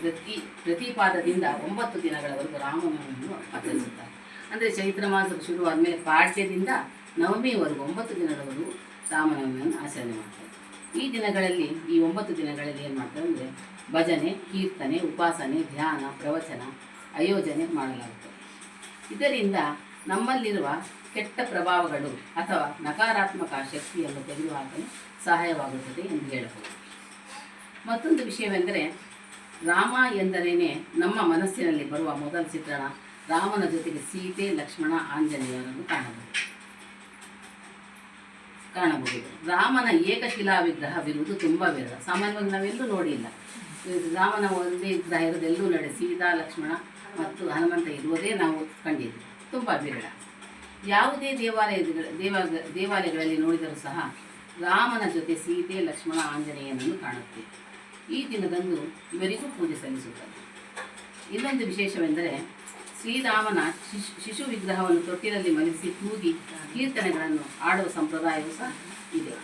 ಪ್ರತಿ ಪ್ರತಿಪಾದದಿಂದ ಒಂಬತ್ತು ದಿನಗಳವರೆಗೂ ರಾಮನವಮಿಯನ್ನು ಆಚರಿಸುತ್ತಾರೆ. ಅಂದರೆ ಚೈತ್ರ ಮಾಸದ ಶುರುವಾದ ಮೇಲೆ ಪಾಡ್ಯದಿಂದ ನವಮಿವರೆಗೂ ಒಂಬತ್ತು ದಿನಗಳವರೆಗೂ ರಾಮನವಮಿಯನ್ನು ಆಚರಣೆ ಮಾಡ್ತಾರೆ. ಈ ದಿನಗಳಲ್ಲಿ, ಈ ಒಂಬತ್ತು ದಿನಗಳಲ್ಲಿ ಏನು ಮಾಡ್ತಾರೆ ಅಂದರೆ ಭಜನೆ, ಕೀರ್ತನೆ, ಉಪಾಸನೆ, ಧ್ಯಾನ, ಪ್ರವಚನ, ಆಯೋಜನೆ ಮಾಡಲಾಗುತ್ತದೆ ಇದರಿಂದ ನಮ್ಮಲ್ಲಿರುವ ಕೆಟ್ಟ ಪ್ರಭಾವಗಳು ಅಥವಾ ನಕಾರಾತ್ಮಕ ಶಕ್ತಿಯನ್ನು ತೆಗೆದುಹಾಕಲು ಸಹಾಯವಾಗುತ್ತದೆ ಎಂದು ಹೇಳಬಹುದು. ಮತ್ತೊಂದು ವಿಷಯವೆಂದರೆ ರಾಮ ಎಂದರೇನೆ ನಮ್ಮ ಮನಸ್ಸಿನಲ್ಲಿ ಬರುವ ಮೊದಲ ಚಿತ್ರಣ. ರಾಮನ ಜೊತೆಗೆ ಸೀತೆ, ಲಕ್ಷ್ಮಣ, ಆಂಜನೇಯರನ್ನು ಕಾಣಬಹುದು. ಕಾಣಬಹುದು. ರಾಮನ ಏಕಶಿಲಾ ವಿಗ್ರಹವಿರುವುದು ತುಂಬ ವಿರಳ ಸಾಮಾನ್ಯವಾಗಿ ನಾವೆಲ್ಲೂ ನೋಡಿಲ್ಲ. ರಾಮನ ಒಂದೇ ವಿಗ್ರಹ ಇರೋದೆಲ್ಲೂ ನಡೆ ಸೀತಾ, ಲಕ್ಷ್ಮಣ ಮತ್ತು ಹನುಮಂತ ಇರುವುದೇ ನಾವು ಕಂಡಿದ್ದೇವೆ ತುಂಬ ವಿರಳ ಯಾವುದೇ ದೇವಾಲಯಗಳ ದೇವ ದೇವಾಲಯಗಳಲ್ಲಿ ನೋಡಿದರೂ ಸಹ ರಾಮನ ಜೊತೆ ಸೀತೆ, ಲಕ್ಷ್ಮಣ, ಆಂಜನೇಯನನ್ನು ಕಾಣುತ್ತೇವೆ ಈ ದಿನದಂದು ಇವರಿಗೂ ಪೂಜೆ ಸಲ್ಲಿಸುತ್ತದೆ ಇನ್ನೊಂದು ವಿಶೇಷವೆಂದರೆ ಶ್ರೀರಾಮನ ಶಿಶು ಶಿಶು ವಿಗ್ರಹವನ್ನು ತೊಟ್ಟಿನಲ್ಲಿ ಮಲಗಿಸಿ ಕೂಗಿ ಕೀರ್ತನೆಗಳನ್ನು ಆಡುವ ಸಂಪ್ರದಾಯವೂ ಸಹ ಇದೆ.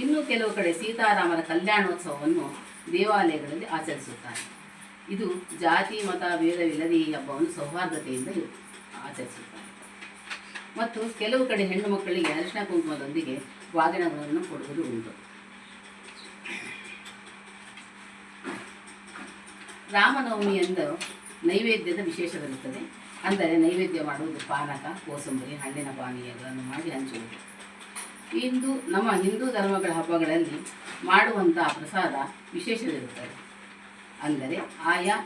ಇನ್ನು ಕೆಲವು ಕಡೆ ಸೀತಾರಾಮನ ಕಲ್ಯಾಣೋತ್ಸವವನ್ನು ದೇವಾಲಯಗಳಲ್ಲಿ ಆಚರಿಸುತ್ತಾರೆ. ಇದು ಜಾತಿ, ಮತ, ಭೇದವಿಲ್ಲದೆ ಈ ಹಬ್ಬವನ್ನು ಸೌಹಾರ್ದತೆಯಿಂದ ಆಚರಿಸುತ್ತಾರೆ. ಮತ್ತು ಕೆಲವು ಕಡೆ ಹೆಣ್ಣು ಮಕ್ಕಳಿಗೆ ಅರಿಶಿನ ಕುಂಕುಮದೊಂದಿಗೆ ವಾಗಣಗಳನ್ನು ಕೊಡುವುದು ಉಂಟು. ರಾಮನವಮಿಯಂದು ನೈವೇದ್ಯದ ವಿಶೇಷವಿರುತ್ತದೆ ಅಂದರೆ ನೈವೇದ್ಯ ಮಾಡುವುದು ಪಾನಕ, ಕೋಸಂಬರಿ, ಹಣ್ಣಿನ ಪಾನೀಯಗಳನ್ನು ಮಾಡಿ ಹಂಚುವುದು. ಇಂದು ನಮ್ಮ ಹಿಂದೂ ಧರ್ಮಗಳ ಹಬ್ಬಗಳಲ್ಲಿ ಮಾಡುವಂತಹ ಪ್ರಸಾದ ವಿಶೇಷವಿರುತ್ತದೆ. ಅಂದರೆ ಆಯಾ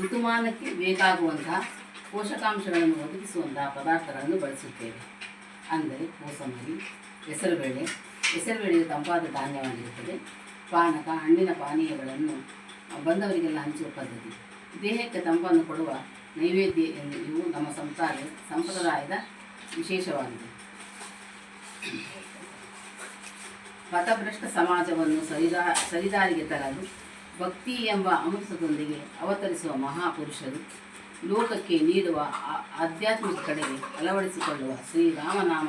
ಋತುಮಾನಕ್ಕೆ ಬೇಕಾಗುವಂತಹ ಪೋಷಕಾಂಶಗಳನ್ನು ಒದಗಿಸುವಂತಹ ಪದಾರ್ಥಗಳನ್ನು ಬಳಸುತ್ತೇವೆ. ಅಂದರೆ ಕೋಸಂಬರಿ, ಹೆಸರುಬೇಳೆ, ಹೆಸರುಬೇಳೆಯು ತಂಪಾದ ಧಾನ್ಯವಾಗಿರುತ್ತದೆ. ಪಾನಕ, ಹಣ್ಣಿನ ಪಾನೀಯಗಳನ್ನು ಬಂದವರಿಗೆಲ್ಲ ಹಂಚುವ ಪದ್ಧತಿ. ದೇಹಕ್ಕೆ ತಂಪನ್ನು ಕೊಡುವ ನೈವೇದ್ಯ ಎಂದು ಇವು ನಮ್ಮ ಸಂಸಾರ, ಸಂಪ್ರದಾಯದ ವಿಶೇಷವಾಗಿದೆ. ಪಥಭ್ರಷ್ಟ ಸಮಾಜವನ್ನು ಸರಿದಾ, ಸರಿದಾರಿಗೆ ತರಲು ಭಕ್ತಿ ಎಂಬ ಅಮೃತದೊಂದಿಗೆ ಅವತರಿಸುವ ಮಹಾಪುರುಷರು ಲೋಕಕ್ಕೆ ನೀಡುವ ಆಧ್ಯಾತ್ಮಿಕ ಕಡೆಗೆ ಅಳವಡಿಸಿಕೊಳ್ಳುವ ಶ್ರೀರಾಮನಾಮ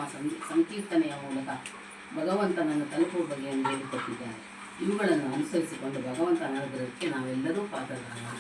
ಸಂಕೀರ್ತನೆಯ ಮೂಲಕ ಭಗವಂತನನ್ನು ತಲುಪುವ ಬಗೆಯನ್ನು ಹೇಳಿಕೊಟ್ಟಿದ್ದಾರೆ. ಇವುಗಳನ್ನು ಅನುಸರಿಸಿಕೊಂಡು ಭಗವಂತನ ಅನುಗ್ರಹಕ್ಕೆ ನಾವೆಲ್ಲರೂ ಪಾತ್ರರಾಗೋಣ